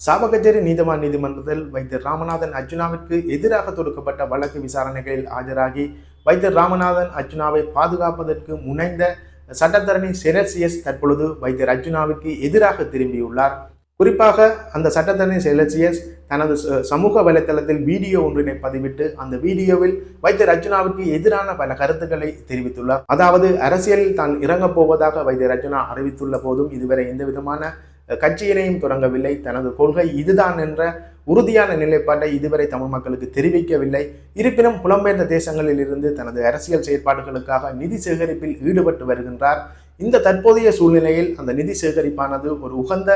சாபகச்சேரி நீதவான் நீதிமன்றத்தில் வைத்தியர் ராமநாதன் அர்ஜுனாவிற்கு எதிராக தொடுக்கப்பட்ட வழக்கு விசாரணைகளில் ஆஜராகி வைத்தியர் ராமநாதன் அர்ஜுனாவை பாதுகாப்பதற்கு முனைந்த சட்டத்தரணி செலசியஸ் தற்பொழுது வைத்தியர் அர்ஜுனாவிற்கு எதிராக திரும்பியுள்ளார். குறிப்பாக அந்த சட்டத்தரணி செலசியஸ் தனது ச- சமூக வலைத்தளத்தில் வீடியோ ஒன்றினை பதிவிட்டு அந்த வீடியோவில் வைத்தியர் அர்ஜுனாவுக்கு எதிரான பல கருத்துக்களை தெரிவித்துள்ளார். அதாவது அரசியலில் தான் இறங்கப் போவதாக வைத்தியர் அர்ஜுனா அறிவித்துள்ள போதும் இதுவரை எந்த விதமான கட்சியினையும் தொடங்கவில்லை. தனது கொள்கை இதுதான் என்ற உறுதியான நிலைப்பாட்டை இதுவரை தமிழ் மக்களுக்கு தெரிவிக்கவில்லை. இருப்பினும் புலம்பெயர்ந்த தேசங்களில் இருந்து தனது அரசியல் செயற்பாடுகளுக்காக நிதி சேகரிப்பில் ஈடுபட்டு வருகின்றார். இந்த தற்போதைய சூழ்நிலையில் அந்த நிதி சேகரிப்பானது ஒரு உகந்த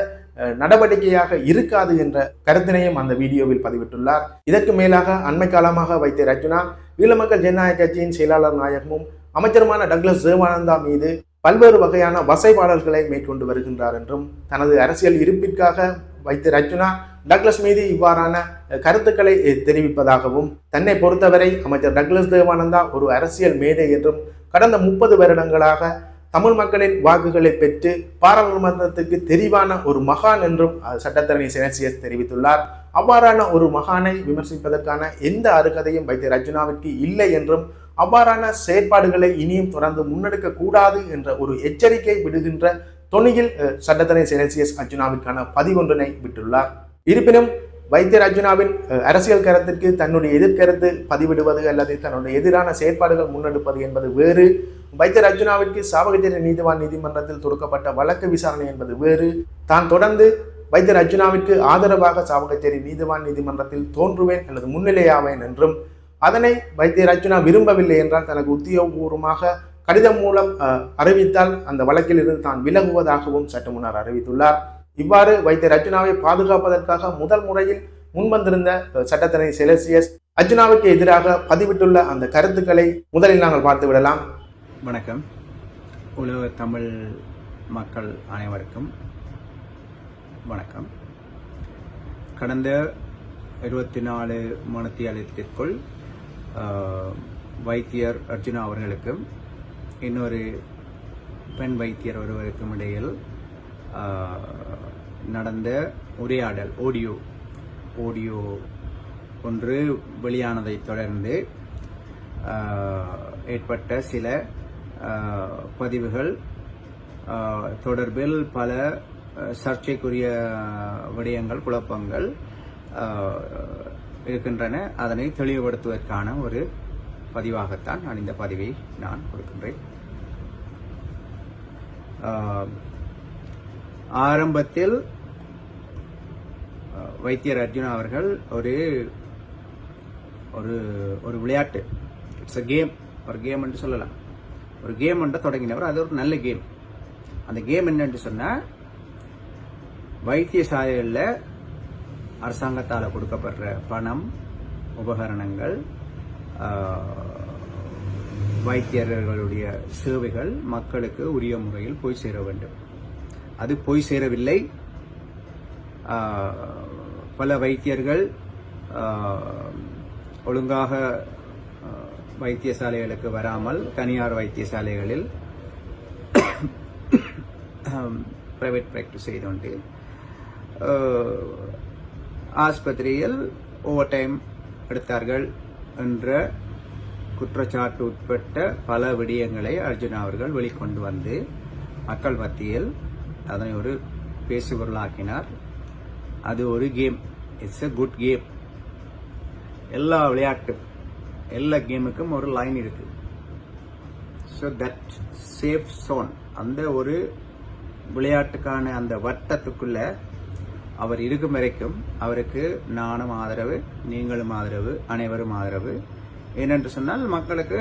நடவடிக்கையாக இருக்காது என்ற கருத்தினையும் அந்த வீடியோவில் பதிவிட்டுள்ளார். இதற்கு மேலாக அண்மை காலமாக வைத்த ரஜுனா ஈழமக்கள் ஜனநாயக கட்சியின் செயலாளர் நாயகமும் அமைச்சருமான டக்ளஸ் தேவானந்தா மீது பல்வேறு வகையான வசைபாடல்களை மேற்கொண்டு வருகின்றார் என்றும் தனது அரசியல் இருப்பிற்காக வைத்து ரஜுனா டக்ளஸ் மீது இவ்வாறான கருத்துக்களை தெரிவிப்பதாகவும் தன்னை பொறுத்தவரை அமைச்சர் டக்ளஸ் தேவானந்தா ஒரு அரசியல் மேதை என்றும் கடந்த முப்பது வருடங்களாக தமிழ் மக்களின் வாக்குகளை பெற்று பாராளுமன்றத்துக்கு தெரிவான ஒரு மகான் என்றும் சட்டத்தரணி செனசியஸ் தெரிவித்துள்ளார். அவ்வாறான ஒரு மகானை விமர்சிப்பதற்கான எந்த அருகதையும் வைத்திய ரஜினாவிற்கு இல்லை என்றும் அவ்வாறான செயற்பாடுகளை இனியும் தொடர்ந்து முன்னெடுக்க கூடாது என்ற ஒரு எச்சரிக்கை விடுகின்ற தொனியில் சட்டத்தரணி செனசியஸ் அர்ஜுனாவிற்கான பதிவொன்றினை விட்டுள்ளார். இருப்பினும் வைத்தியர் அர்ஜுனாவின் அரசியல் கருத்திற்கு தன்னுடைய எதிர்கருத்து பதிவிடுவது அல்லது தன்னுடைய எதிரான செயற்பாடுகள் முன்னெடுப்பது என்பது வேறு. வைத்திய ரஜுனாவிற்கு சாவகச்சேரி நீதிவான் நீதிமன்றத்தில் தொடுக்கப்பட்ட வழக்கு விசாரணை என்பது வேறு. தான் தொடர்ந்து வைத்திய ரஜுனாவிற்கு ஆதரவாக சாவகச்சேரி நீதிவான் நீதிமன்றத்தில் தோன்றுவேன் அல்லது முன்னிலையாவேன் என்றும் அதனை வைத்திய ரஜுனா விரும்பவில்லை என்றால் தனக்கு உத்தியோகபூர்வமாக கடிதம் மூலம் அறிவித்தால் அந்த வழக்கில் இருந்து தான் விலகுவதாகவும் சற்று முன்னர் அறிவித்துள்ளார். இவ்வாறு வைத்திய ரஜுனாவை பாதுகாப்பதற்காக முதல் முறையில் முன்வந்திருந்த அஹ், சட்டத்தரணி செலசியஸ் அர்ஜுனாவுக்கு எதிராக பதிவிட்டுள்ள அந்த கருத்துக்களை முதலில் நாங்கள் பார்த்து விடலாம் வணக்கம். உலக தமிழ் மக்கள் அனைவருக்கும் வணக்கம். கடந்த இருபத்தி நாலு மணித்தியாலத்திற்குள் வைத்தியர் அர்ஜுனா அவர்களுக்கும் இன்னொரு பெண் வைத்தியர் ஒருவருக்கும் இடையில் நடந்த உரையாடல் ஆடியோ ஆடியோ ஒன்று வெளியானதை தொடர்ந்து ஏற்பட்ட சில பதிவுகள். தொடர்பில் பல சர்ச்சைக்குரிய விடயங்கள் குழப்பங்கள் இருக்கின்றன. அதனை தெளிவுபடுத்துவதற்கான ஒரு பதிவாகத்தான் நான் இந்த பதிவை நான் கொடுக்கின்றேன். ஆரம்பத்தில் வைத்தியர் அர்ஜுனா அவர்கள் ஒரு ஒரு ஒரு விளையாட்டு. இட்ஸ் அ கேம் ஒரு கேம் என்று சொல்லலாம். ஒரு கேம் ஒன்றை தொடங்கினவர். அது ஒரு நல்ல கேம் அந்த கேம் என்னன்னு சொன்னால் வைத்தியசாலைகளில் அரசாங்கத்தால் கொடுக்கப்படுற பணம் உபகரணங்கள் வைத்தியர்களுடைய சேவைகள் மக்களுக்கு உரிய முறையில் போய் சேர வேண்டும். அது போய் சேரவில்லை. பல வைத்தியர்கள் ஒழுங்காக வைத்தியசாலைகளுக்கு வராமல் தனியார் வைத்தியசாலைகளில் பிரைவேட் ப்ராக்டிஸ் செய்து கொண்டு ஆஸ்பத்திரியில் ஓவர் டைம் எடுத்தார்கள் என்ற குற்றச்சாட்டு உட்பட்ட பல விடயங்களை அர்ஜுனா அவர்கள் வெளிக்கொண்டு வந்து மக்கள் மத்தியில் அதனை ஒரு பேசுபொருளாக்கினார். அது ஒரு game it's a good game எல்லா விளையாட்டு எல்லா கேமுக்கும் ஒரு லைன் இருக்கு. ஸோ தட் சேஃப் சோன் அந்த ஒரு விளையாட்டுக்கான அந்த வட்டத்துக்குள்ள அவர் இருக்கும் வரைக்கும் அவருக்கு நானும் ஆதரவு நீங்களும் ஆதரவு அனைவரும் ஆதரவு. ஏனென்று சொன்னால் மக்களுக்கு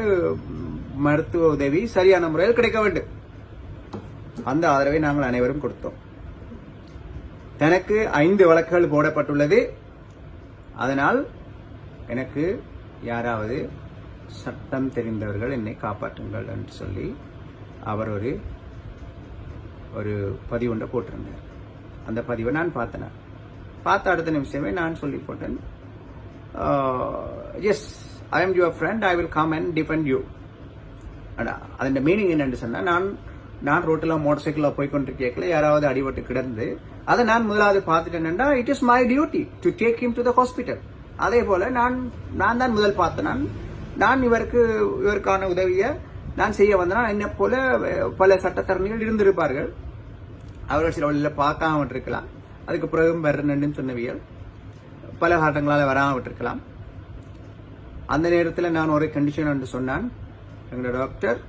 மருத்துவ உதவி சரியான முறையில் கிடைக்க வேண்டும். அந்த ஆதரவை நாங்கள் அனைவரும் கொடுத்தோம். தனக்கு ஐந்து வழக்குகள் போடப்பட்டுள்ளது. அதனால் எனக்கு யாராவது சட்டம் தெரிந்தவர்கள் என்னை காப்பாற்றுங்கள் என்று சொல்லி அவர் ஒரு ஒரு பதிவு ஒன்றை போட்டிருந்தார். அந்த பதிவை நான் பார்த்தேன். பார்த்த அடுத்த நிமிஷமே நான் சொல்லி போட்டேன். Yes I am your friend I will come and defend you அதன் மீனிங் என்னன்னு சொன்னால் நான் நான் ரோட்டில் மோட்டர் சைக்கிளில் போய் கொண்டு கேட்கல யாராவது அடிபட்டு கிடந்து அதை நான் முதலாவது பார்த்துட்டேன்னா it is my duty to take him to the hospital அதே போல் நான் நான் தான் முதல் பார்த்தேன் நான் நான் இவருக்கு இவருக்கான உதவியை நான் செய்ய வந்தேன் என்ன போல பல சட்டத்தரணிகள் இருந்திருப்பார்கள். அவர்கள் சில வழியில் பார்க்காம விட்டுருக்கலாம். அதுக்கு பிறகும் வரணுன்னு சொன்னவியல். பல காரணங்களால் வராமல் விட்டுருக்கலாம். அந்த நேரத்தில் நான் ஒரு கண்டிஷன் என்று சொன்னான். எங்களோட டாக்டர்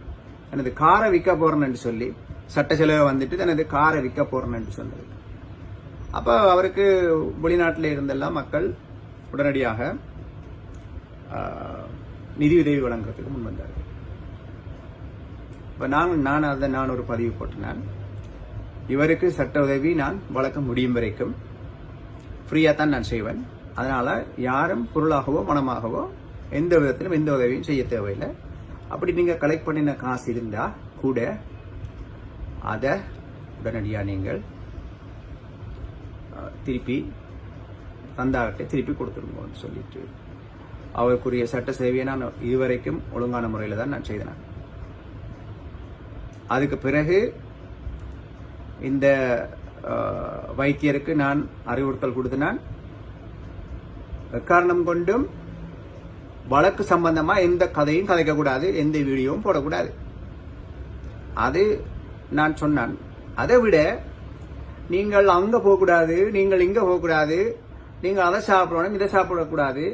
எனது காரை விற்க போறேன்னு சொல்லி சட்ட செலவு வந்துட்டு எனது காரை விற்க என்று சொன்னது. அப்போ அவருக்கு வெளிநாட்டில் இருந்தெல்லாம் மக்கள் உடனடியாக நிதி உதவி வழங்குறதுக்கு முன் வந்தார்கள் இப்போ நான் நான் அதை நான் ஒரு பதிவு போட்டினேன் இவருக்கு சட்ட உதவி நான் வழங்க முடியும் வரைக்கும் ஃப்ரீயாக தான் நான் செய்வேன். அதனால் யாரும் பொருளாகவோ மனமாகவோ எந்த விதத்திலும் எந்த உதவியும் செய்ய தேவையில்லை. அப்படி நீங்கள் கலெக்ட் பண்ணின காசு இருந்தால் கூட அதை உடனடியாக நீங்கள் திருப்பி தந்தாகிட்ட திருப்பி கொடுத்துருங்கன்னு சொல்லிட்டு அவருக்குரிய சட்ட சேவையை நான் இதுவரைக்கும் ஒழுங்கான முறையில் தான் நான் செய்தேன். அதுக்கு பிறகு இந்த வைத்தியருக்கு நான் அறிவுறுத்தல் கொடுத்தேன். காரணம் கொண்டும் வழக்கு சம்பந்தமா எந்த கதையும் கதைக்கக்கூடாது எந்த வீடியோவும் போடக்கூடாது. அது நான் சொன்னான். அதை விட நீங்கள் அங்கே போகக்கூடாது நீங்கள் இங்கே போகக்கூடாது நீங்கள் அதை சாப்பிடணும் இதை சாப்பிடக்கூடாது.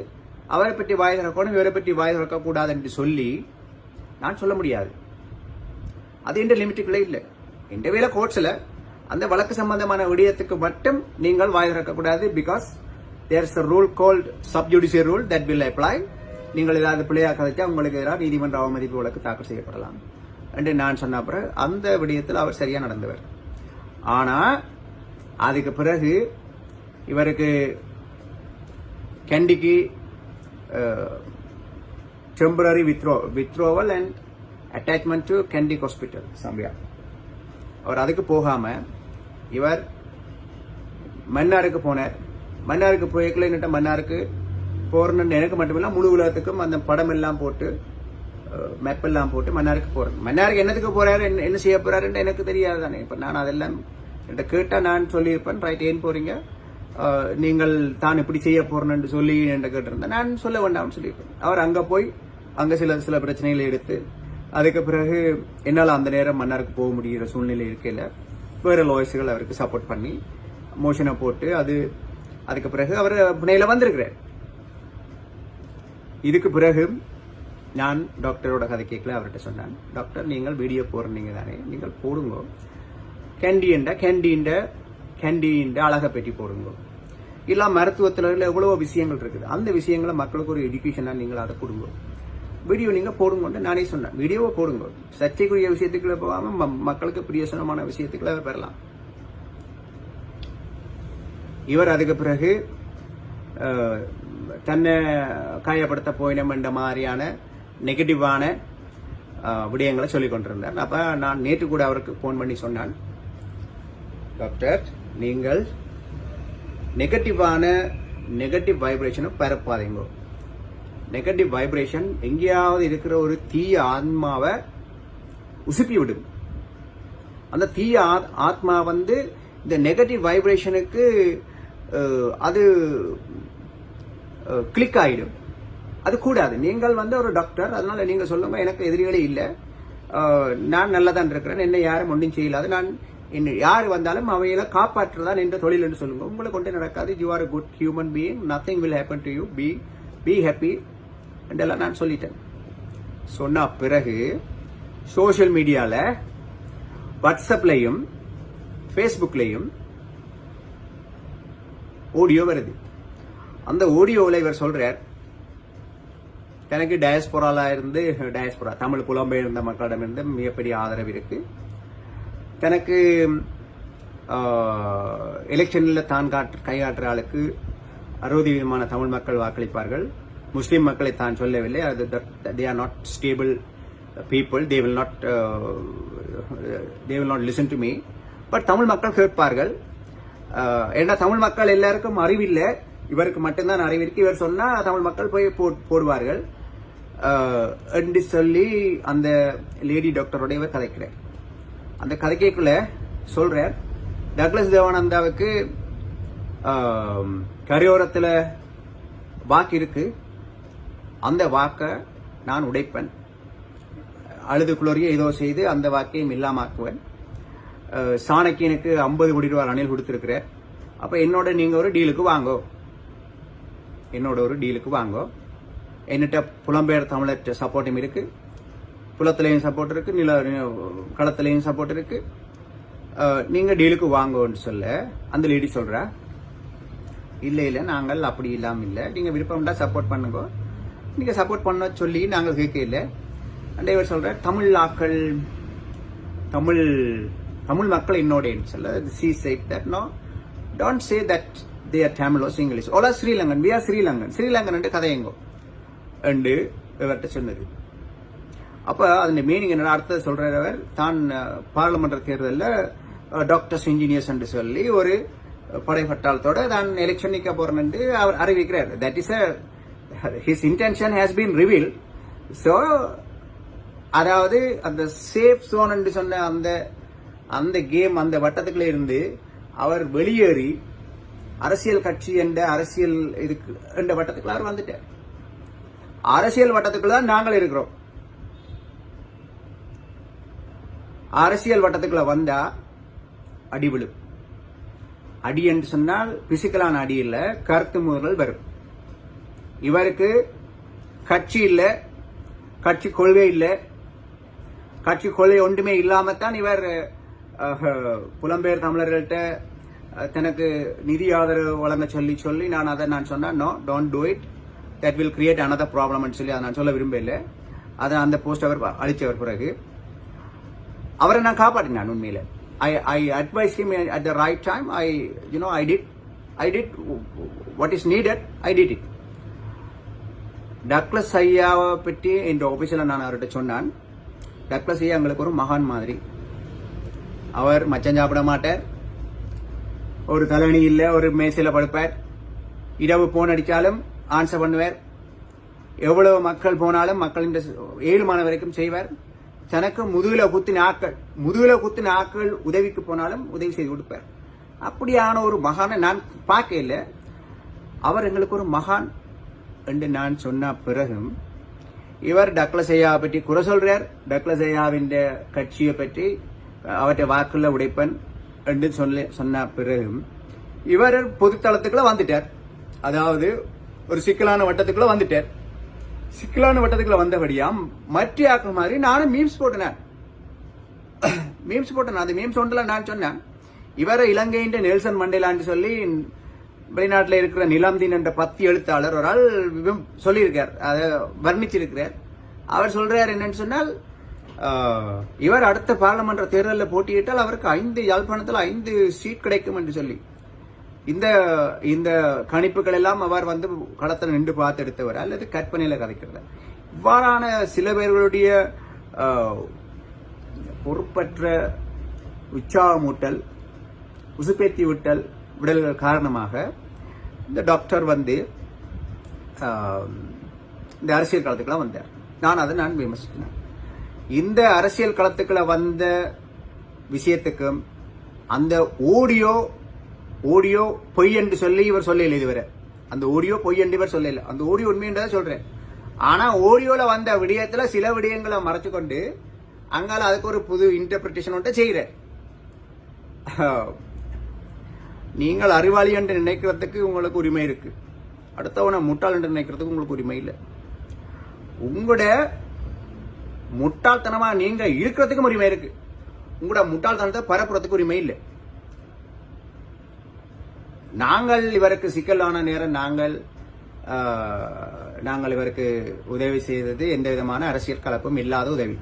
அவரை பற்றி வாய் திறக்கணும் இவரை பற்றி வாய் திறக்கக்கூடாது என்று சொல்லி நான் சொல்ல முடியாது. அது என்ற லிமிட்டுக்குள்ளே இல்லை. எந்த வேலை கோர்ட்ஸில் அந்த வழக்கு சம்பந்தமான விடயத்துக்கு மட்டும் நீங்கள் வாய் திறக்கக்கூடாது because there is rule called subjudicial rule that will apply நீங்கள் ஏதாவது பிள்ளையாக கதைச்சா உங்களுக்கு எதிராக நீதிமன்ற அவமதிப்பு வழக்கு தாக்கல் செய்யப்படலாம் என்று நான் சொன்ன பிறகு அந்த விடயத்தில் அவர் சரியாக நடந்தவர். ஆனால் அதுக்கு பிறகு இவருக்கு கண்டிக்கு temporary withdraw withdrawal and attachment to கெண்டிக் hospital சம்பியா அவர் அதுக்கு போகாமல் இவர் மன்னாருக்கு போனார். மன்னாருக்கு போய்க்கல என்னட்ட மன்னாருக்கு போறணுன்னு எனக்கு மட்டுமில்ல முழு உலகத்துக்கும் அந்த படம் எல்லாம் போட்டு uh, மேப் எல்லாம் போட்டு மன்னாருக்கு போறேன். மன்னாருக்கு என்னத்துக்கு போறாரு என்ன என்ன செய்ய போறாருன்னு எனக்கு தெரியாது தானே. இப்போ நான் அதெல்லாம் என்கிட்ட கேட்டால் நான் சொல்லியிருப்பேன். ரைட் ஏன் போறீங்க. நீங்கள் தான் இப்படி செய்ய போறேன்னு சொல்லி என்கிட்ட கேட்டிருந்தேன். நான் சொல்ல வேண்டாம்னு சொல்லியிருப்பேன் அவர் அங்க போய் அங்க சில சில பிரச்சனைகளை எடுத்து அதுக்கு பிறகு என்னால் அந்த நேரம் மன்னருக்கு போக முடிகிற சூழ்நிலை இருக்கையில் வேற லாயர்ஸுகள் அவருக்கு சப்போர்ட் பண்ணி மோஷனை போட்டு அது அதுக்கு பிறகு அவர் புனையில வந்திருக்கிறார். இதுக்கு பிறகு நான் டாக்டரோட கதை கேட்கல அவர்கிட்ட சொன்னேன் டாக்டர் நீங்கள் வீடியோ போடுறீங்க தானே நீங்கள் போடுங்க. கேண்டீன்ட கேண்டீன்ட கேண்டீன்ட அழகை பெட்டி போடுங்க. இல்லை மருத்துவத்தில் எவ்வளோ விஷயங்கள் இருக்குது. அந்த விஷயங்களை மக்களுக்கு ஒரு எஜுகேஷனாக நீங்கள் அதை கொடுங்க. வீடியோ நீங்கள் போடுங்கன்னு நானே சொன்னேன். வீடியோவை போடுங்க. சர்ச்சைக்குரிய விஷயத்துக்குள்ள போகாமல் ம- மக்களுக்கு பிரியசனமான விஷயத்துக்குள்ள பெறலாம். இவர் அதுக்கு பிறகு தன்னை காயப்படுத்த போயினம் என்ற மாதிரியான நெகட்டிவான விடயங்களை சொல்லிக் கொண்டிருந்தார். அப்போ நான் நேற்று கூட அவருக்கு ஃபோன் பண்ணி சொன்னான். டாக்டர் நீங்கள் நெகட்டிவான நெகட்டிவ் வைப்ரேஷனை பரப்பாதீங்க. நெகட்டிவ் வைப்ரேஷன் எங்கேயாவது இருக்கிற ஒரு தீய ஆத்மாவை உசுப்பி விடும். அந்த தீய ஆத்- ஆத்மா வந்து இந்த நெகட்டிவ் வைப்ரேஷனுக்கு அது கிளிக் ஆகிடும் அது கூடாது. நீங்கள் வந்து ஒரு டாக்டர் அதனால நீங்கள் சொல்லுங்க எனக்கு எதிரிகளே இல்லை. நான் நல்லா தான் இருக்கிறேன் என்ன யாரும் ஒன்றும் செய்யலாது நான் என்ன யார் வந்தாலும் அவைகளை காப்பாற்றுதான் என்ற தொழில் என்று சொல்லுங்க உங்களை கொண்டு நடக்காது. You are good human being nothing will happen to you be be happy என்றெல்லாம் நான் சொல்லிட்டேன். சொன்ன பிறகு சோஷியல் மீடியாவில் வாட்ஸ்அப்லையும் ஃபேஸ்புக்லையும் ஆடியோ வருது. அந்த ஆடியோவில் இவர் சொல்கிறார் எனக்கு டயஸ்பொரால இருந்து டயஸ்போரா தமிழ் புலம்பெயர்ந்த மக்களிடமிருந்து மிகப்பெரிய ஆதரவு இருக்குது தனக்கு எலெக்ஷனில் தான் காட்டு கையாற்றுற ஆளுக்கு அறுபது விதமான தமிழ் மக்கள் வாக்களிப்பார்கள். முஸ்லீம் மக்களை தான் சொல்லவில்லை. அது they are not stable people they will not they will not listen to me but Tamil மக்கள் கேட்பார்கள். ஏன்னா தமிழ் மக்கள் எல்லாருக்கும் அறிவில்லை? இவருக்கு மட்டும்தான் அறிவு இவர் சொன்னால் தமிழ் மக்கள் போய் போ- போடுவார்கள். என்று சொல்லி அந்த லேடி டாக்டரோட இவர் கதைக்கிறார் அந்த கதைக்கைக்குள்ள சொல்றார். டக்ளஸ் தேவானந்தாவுக்கு கரையோரத்தில் வாக்கு இருக்கு. அந்த வாக்கை நான் உடைப்பேன். அழுதுக்குள்ளோரிய ஏதோ செய்து அந்த வாக்கையும் இல்லாமாக்குவேன். சாணக்கியனுக்கு ஐம்பது கோடி ரூபாய் அணில் கொடுத்துருக்கிறார். அப்போ என்னோட நீங்கள் ஒரு டீலுக்கு வாங்கோ. என்னோட ஒரு டீலுக்கு வாங்கோ. என்னட்ட புலம்பெயர் தமிழர் சப்போர்ட்டும் இருக்குது குளத்துலேயும் சப்போர்ட் இருக்கு நில களத்துலேயும் சப்போர்ட் இருக்கு. நீங்கள் நீங்க டீலுக்கு வாங்கன்னு சொல்ல அந்த லேடி சொல்றா இல்ல இல்ல நாங்கள் அப்படி இல்லாம இல்லை. நீங்க விருப்பம்டா சப்போர்ட் பண்ணுங்க. நீங்க சப்போர்ட் பண்ண சொல்லி நாங்கள் கேட்க இல்லை. அண்ட் இவர் சொல்ற தமிழ் ஆக்கள் தமிழ் தமிழ் மக்கள் என்னோட சொல்ல she said that no don't say that they are Tamils English Ola Sri Lankan we are Sri Lankan Sri Lankan கதையங்கோ அண்டு இவர்கிட்ட சொன்னது அப்போ அதன் மீனிங் என்ன அடுத்தது சொல்கிறவர் தான் அஹ், பாராளுமன்ற தேர்தலில் டாக்டர்ஸ் இன்ஜினியர்ஸ் என்று சொல்லி ஒரு படை தான் எலெக்ஷன் நிற்க போறேன் என்று அவர் அறிவிக்கிறார். That is his intention has been reveal so அதாவது அந்த சேஃப் சோன் என்று சொன்ன அந்த அந்த கேம் அந்த வட்டத்துக்குள்ள இருந்து அவர் வெளியேறி அரசியல் கட்சி என்ற அரசியல் இதுக்கு என்ற வட்டத்துக்குள்ள அவர் வந்துட்டார். அரசியல் வட்டத்துக்குள்ள தான் நாங்கள் இருக்கிறோம். அரசியல் வட்டத்துக்குள்ள வந்தா அடி அடி என்று சொன்னால் பிசிக்கலான அடி இல்லை கருத்து முதல் வரும். இவருக்கு கட்சி இல்லை கட்சி கொள்கை இல்லை கட்சி கொள்கை ஒன்றுமே இல்லாமத்தான் இவர் புலம்பெயர் தமிழர்கள்ட்ட தனக்கு நிதி ஆதரவு வழங்க சொல்லி சொல்லி நான் அதை நான் சொன்னேன் no don't do it that will create another ப்ராப்ளம்னு சொல்லி அதை நான் சொல்ல விரும்பல அதை அந்த போஸ்ட் அவர் அழிச்சவர் பிறகு. அவரை நான் காப்பாற்றினேன் உண்மையில். I I advise him at the right time I you know I did I did what is needed I did it Douglas ஐயாவை பற்றி என்ற ஆஃபீஸில் நான் அவர்கிட்ட சொன்னான். டக்ளஸ் ஐயா எங்களுக்கு ஒரு மகான் மாதிரி. அவர் மச்சம் சாப்பிட மாட்டார். ஒரு தலைவணி இல்லை ஒரு மேசையில் படுப்பார். இரவு போன் அடித்தாலும் ஆன்சர் பண்ணுவார். எவ்வளவு மக்கள் போனாலும் மக்களின் ஏழு மணி வரைக்கும் செய்வார். தனக்கு முதுகுல குத்தின ஆக்கள் முதுகுல குத்தின ஆக்கள் உதவிக்கு போனாலும் உதவி செய்து கொடுப்பார். அப்படியான ஒரு மகானை நான் பார்க்கல அவர் எங்களுக்கு ஒரு மகான் என்று நான் சொன்ன பிறகும் இவர் டக்ளஸ் பற்றி குறை சொல்றார். டக்ளஸ் கட்சியை பற்றி அவற்றை வாக்குள்ள உடைப்பன் என்று சொல்லி சொன்ன பிறகும் இவர் பொதுத்தளத்துக்குள்ள வந்துட்டார். அதாவது ஒரு சிக்கலான வட்டத்துக்குள்ள வந்துட்டார். சிக்கலான வட்டத்துக்குள்ள வந்தபடியா மற்ற ஆக்கள் மாதிரி நானும் மீம்ஸ் போட்டினேன் மீம்ஸ் போட்டேன். அந்த மீம்ஸ் ஒன்றில் நான் சொன்னேன். இவரை இலங்கையின் நெல்சன் மண்டேலான்னு சொல்லி வெளிநாட்டில் இருக்கிற நிலாம்தீன் என்ற பத்தி எழுத்தாளர் ஒரு ஆள் சொல்லியிருக்கார். அதை வர்ணிச்சிருக்கிறார். அவர் சொல்றார் என்னன்னு சொன்னால் இவர் அடுத்த பாராளுமன்ற தேர்தலில் போட்டியிட்டால் அவருக்கு ஐந்து யாழ்ப்பாணத்தில் ஐந்து சீட் கிடைக்கும் என்று சொல்லி. இந்த இந்த கணிப்புகள் எல்லாம் அவர் வந்து களத்தில் நின்று பார்த்து எடுத்தவர் அல்லது கற்பனையில் கதைக்கிறதா. இவ்வாறான சில பேர்களுடைய பொறுப்பற்ற உற்சாகமூட்டல் உசுப்பேத்தி விட்டல் விடல்கள் காரணமாக இந்த டாக்டர் வந்து இந்த அரசியல் களத்துக்கெல்லாம் வந்தார். நான் அதை நான் விமர்சிக்கிறேன். இந்த அரசியல் களத்துக்குள்ள வந்த விஷயத்துக்கும் அந்த ஆடியோ ஓடியோ பொய் என்று சொல்லி இவர் சொல்லல இதுவரை. அந்த ஓடியோ பொய் என்று இவர் சொல்லல அந்த ஓடியோ உண்மைன்றதை சொல்றேன். ஆனா ஓடியோல வந்த விடயத்துல சில விடயங்களை மறைச்சு கொண்டு அங்கால அதுக்கு ஒரு புது இன்டர்பிரிட்டேஷன் ஒன்றை செய்யறார். நீங்கள் அறிவாளி என்று நினைக்கிறதுக்கு உங்களுக்கு உரிமை இருக்கு. அடுத்தவனை முட்டாள் என்று நினைக்கிறதுக்கு உங்களுக்கு உரிமை இல்லை. உங்களோட முட்டாள்தனமா நீங்க இருக்கிறதுக்கும் உரிமை இருக்கு. உங்களோட முட்டாள்தனத்தை பரப்புறதுக்கு உரிமை இல்லை. நாங்கள் இவருக்கு சிக்கலான நேரம் நாங்கள் நாங்கள் இவருக்கு உதவி செய்தது எந்த விதமான அரசியல் கலப்பும் இல்லாத உதவி.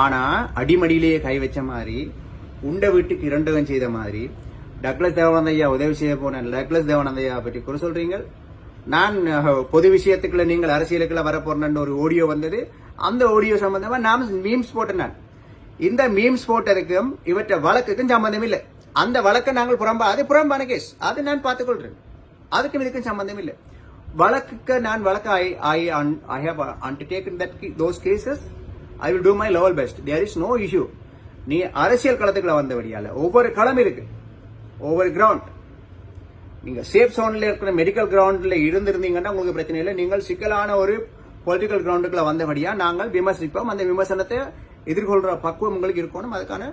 ஆனா அடிமடியிலேயே கை வச்ச மாதிரி உண்ட வீட்டுக்கு இரண்டகம் செய்த மாதிரி டக்ளஸ் தேவானந்தையா உதவி செய்ய போன டக்ளஸ் தேவானந்தையா பற்றி குறை சொல்றீங்க நான் பொது விஷயத்துக்குள்ள நீங்கள் அரசியலுக்குள்ள வரப்போறேன்னு ஒரு ஆடியோ வந்தது. அந்த ஆடியோ சம்பந்தமா நான் மீம்ஸ் போட்டேன் இந்த மீம்ஸ் போட்டதுக்கும் இவற்றை வழக்குக்கும் சம்பந்தம் இல்லை. அந்த வழக்கை நாங்கள் புறம்பா அது புறம்பான கேஸ் அது நான் பார்த்துக்கொள்றேன். அதுக்கும் இதுக்கும் சம்பந்தம் இல்லை. வழக்குக்கு நான் வழக்கு I I I have undertaken that those cases I will do my level best there is no issue நீ அரசியல் களத்துக்குள்ள வந்தபடியால ஒவ்வொரு களம் இருக்கு. ஒவ்வொரு கிரவுண்ட் நீங்க சேஃப் சோன்ல இருக்கிற மெடிக்கல் கிரவுண்ட்ல இருந்திருந்தீங்கன்னா உங்களுக்கு பிரச்சனை இல்லை. நீங்கள் சிக்கலான ஒரு பொலிட்டிக்கல் கிரவுண்டுக்குள்ள வந்தபடியா நாங்கள் விமர்சிப்போம். அந்த விமர்சனத்தை எதிர்கொள்ற பக்குவம் உங்களுக்கு இருக்கணும். அதுக்கான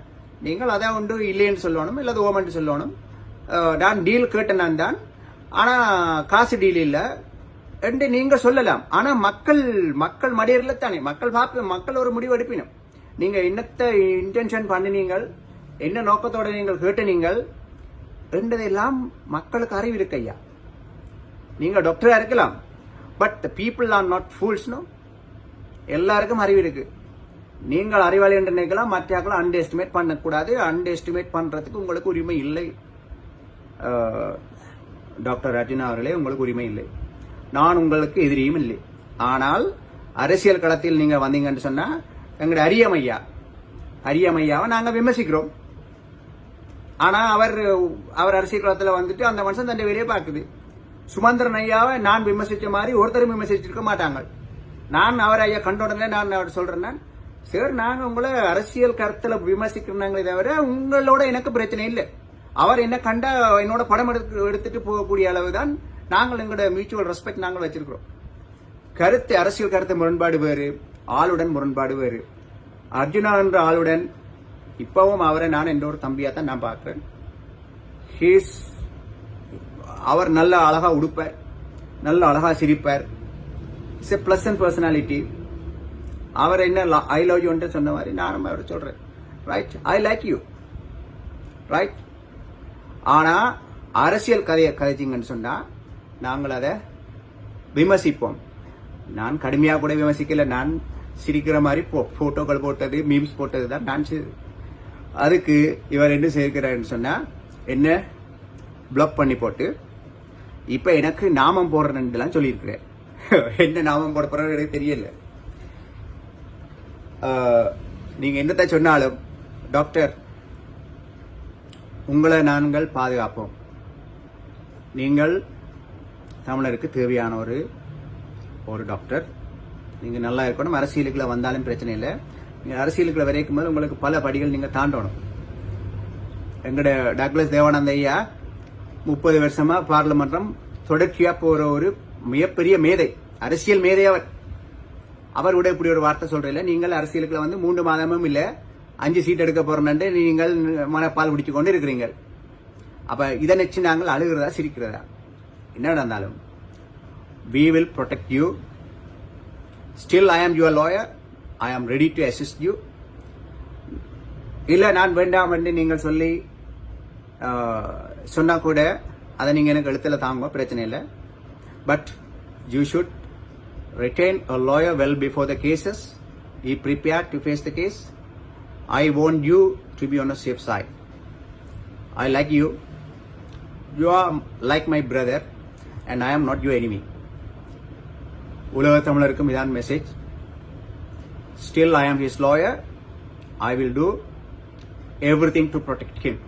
நீங்கள் அதை ஒன்று இல்லைன்னு சொல்லணும் இல்லது ஓமன்ட்டு சொல்லணும். நான் டீல் கேட்டேன் நான் தான். ஆனால் காசு டீல் இல்லை. என்று நீங்கள் சொல்லலாம். ஆனால் மக்கள் மக்கள் மடியர்ல தானே. மக்கள் பார்ப்ப மக்கள் ஒரு முடிவு எடுப்பினும். நீங்கள் என்னத்தை இன்டென்ஷன் பண்ணினீங்கள் என்ன நோக்கத்தோட நீங்கள் கேட்டுனீங்கள் என்றதெல்லாம் மக்களுக்கு அறிவு இருக்கு ஐயா நீங்கள் டாக்டராக இருக்கலாம். But people are not fools no எல்லாருக்கும் அறிவு இருக்குது நீங்கள் அறிவாளி என்று நினைக்கலாம் மற்றாக்களும் அண்டர் எஸ்டிமேட் பண்ணக்கூடாது. அண்டர் எஸ்டிமேட் பண்றதுக்கு உங்களுக்கு உரிமை இல்லை. டாக்டர் ரஜினா அவர்களே உங்களுக்கு உரிமை இல்லை. நான் உங்களுக்கு எதிரியும் இல்லை. ஆனால் அரசியல் களத்தில் நீங்க வந்தீங்கன்னு சொன்னா எங்களுடைய அரியமையா அரியமையாவை நாங்க விமர்சிக்கிறோம். ஆனா அவர் அவர் அரசியல் களத்தில் வந்துட்டு அந்த மனுஷன் தன்னை வேலையை பார்க்குது. சுமந்திரன் ஐயாவை நான் விமர்சித்த மாதிரி ஒருத்தரும் விமர்சிச்சிருக்க மாட்டாங்க. நான் அவர் ஐயா கண்ட உடனே நான் அவர் சொல்கிறேன் சார் நாங்க உங்களை அரசியல் கருத்துல விமர்சிக்கிறாங்களே தவிர உங்களோட எனக்கு பிரச்சனை இல்லை. அவர் என்ன கண்டா என்னோட படம் எடுத்து எடுத்துட்டு போகக்கூடிய அளவுதான் நாங்கள் எங்களோட மியூச்சுவல் ரெஸ்பெக்ட் நாங்கள் வச்சிருக்கிறோம். கருத்து அரசியல் கருத்து முரண்பாடு வேறு ஆளுடன் முரண்பாடு வேறு. அர்ஜுனா என்ற ஆளுடன் இப்பவும் அவரை நான் என்ற ஒரு தம்பியா தான் நான் பார்க்கிறேன். ஹீஸ் அவர் நல்ல அழகா உடுப்பார் நல்ல அழகா சிரிப்பார். இட்ஸ் எ பிளசன்ட் பர்சனாலிட்டி அவர் என்ன ஐ லவ் யூ சொன்ன மாதிரி நானும் அவரை சொல்றேன். Right I like you right ஆனா அரசியல் கதையை கதைச்சிங்கன்னு சொன்னா நாங்கள் அதை விமர்சிப்போம். நான் கடுமையாக கூட விமர்சிக்கல. நான் சிரிக்கிற மாதிரி போ போட்டோக்கள் போட்டது மீம்ஸ் போட்டது தான் நான் அதுக்கு இவர் என்ன செய்கிறாருன்னு சொன்னா என்ன? பிளாக் பண்ணி போட்டு இப்போ எனக்கு நாமம் போடுறேன்னுலாம் சொல்லியிருக்கிறேன். என்ன நாமம் போட போறேன்னு எனக்கு தெரியல. நீங்கள் நீங்க என்னத்தை சொன்னாலும் டாக்டர் உங்களை நாங்கள் பாதுகாப்போம். நீங்கள் தமிழருக்கு தேவையான ஒரு ஒரு டாக்டர் நீங்க நல்லா இருக்கணும். அரசியலுக்குள்ள வந்தாலும் பிரச்சனை இல்லை. நீங்க அரசியலுக்குள்ள வரைக்கும் போது உங்களுக்கு பல படிகள் நீங்க தாண்டணும். எங்கட டாக்டர் தேவானந்த ஐயா முப்பது வருஷமா பார்லிமன்றம் தொடர்ச்சியா போற ஒரு மிகப்பெரிய மேதை. அரசியல் மேதை அவர். அவர் கூட இப்படி ஒரு வார்த்தை சொல்றீங்க நீங்கள் அரசியலுக்குள்ள வந்து மூன்று மாதமும் இல்ல அஞ்சு சீட் எடுக்க போறோம்னு நீங்கள் மனப்பால் குடிச்சு கொண்டு இருக்கிறீங்க அப்ப இதை நினைச்சு நாங்கள் அழுகிறதா சிரிக்கிறதா? என்ன நடந்தாலும். We will protect you still I am your lawyer I am ready to assist you இல்லை நான் வேண்டாம் என்று நீங்கள் சொல்லி சொன்னால் சொன்னா கூட அதை நீங்கள் எனக்கு எழுத்தில் தாங்க பிரச்சனை இல்லை. But you should retain a lawyer well before the cases be prepared to face the case i want you to be on a safe side i like you you are like my brother and i am not your enemy உலக தமிழருக்கும் இதான் message still I am his lawyer I will do everything to protect him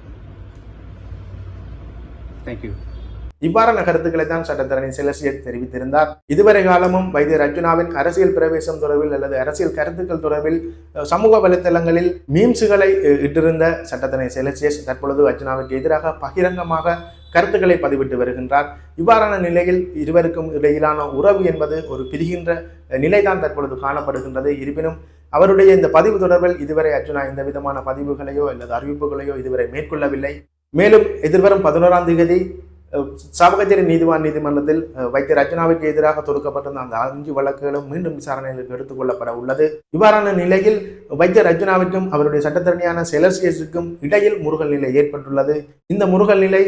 thank you இவ்வாறான கருத்துக்களை தான் சட்டத்தரணி செலசியர் தெரிவித்திருந்தார். இதுவரை காலமும் வைத்தியர் அர்ஜுனாவின் அரசியல் பிரவேசம் தொடர்பில் அல்லது அரசியல் கருத்துக்கள் தொடர்பில் சமூக வலைத்தளங்களில் மீம்ஸுகளை இட்டிருந்த சட்டத்தரணி செலசியஸ் தற்பொழுது அர்ஜுனாவுக்கு எதிராக பகிரங்கமாக கருத்துக்களை பதிவிட்டு வருகின்றார். இவ்வாறான நிலையில் இருவருக்கும் இடையிலான உறவு என்பது ஒரு பிரிகின்ற நிலைதான் தற்பொழுது காணப்படுகின்றது. இருப்பினும் அவருடைய இந்த பதிவு தொடர்பில் இதுவரை அர்ஜுனா இந்த விதமான பதிவுகளையோ அல்லது அறிவிப்புகளையோ இதுவரை மேற்கொள்ளவில்லை. மேலும் எதிர்வரும் பதினோராம் தேதி சாவகச்சேரி நீதிவான் நீதிமன்றத்தில் வைத்திய வைத்தியர் எதிராக தொடுக்கப்பட்டிருந்த அந்த அஞ்சு வழக்குகளும் மீண்டும் விசாரணைகளுக்கு எடுத்துக்கொள்ளப்பட உள்ளது. இவ்வாறான நிலையில் வைத்திய அர்ஜுனாவிற்கும் அவருடைய சட்டத்தரணியான செலசியஸுக்கும் இடையில் முருகல் நிலை ஏற்பட்டுள்ளது. இந்த முருகல் நிலை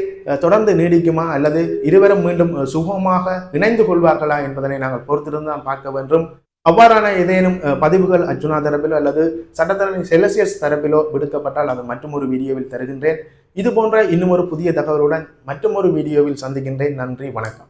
தொடர்ந்து நீடிக்குமா அல்லது இருவரும் மீண்டும் சுகமாக இணைந்து கொள்வார்களா என்பதனை நாங்கள் பொறுத்திருந்து தான் பார்க்க வேண்டும். அவ்வாறான ஏதேனும் பதிவுகள் அர்ஜுனா தரப்பிலோ அல்லது சட்டத்தரணி செலசியஸ் தரப்பிலோ விடுக்கப்பட்டால் அது மற்றும் ஒரு வீடியோவில் தருகின்றேன். இது போன்ற இன்னும் ஒரு புதிய தகவலுடன் மற்றும் ஒரு வீடியோவில் சந்திக்கின்றேன். நன்றி வணக்கம்.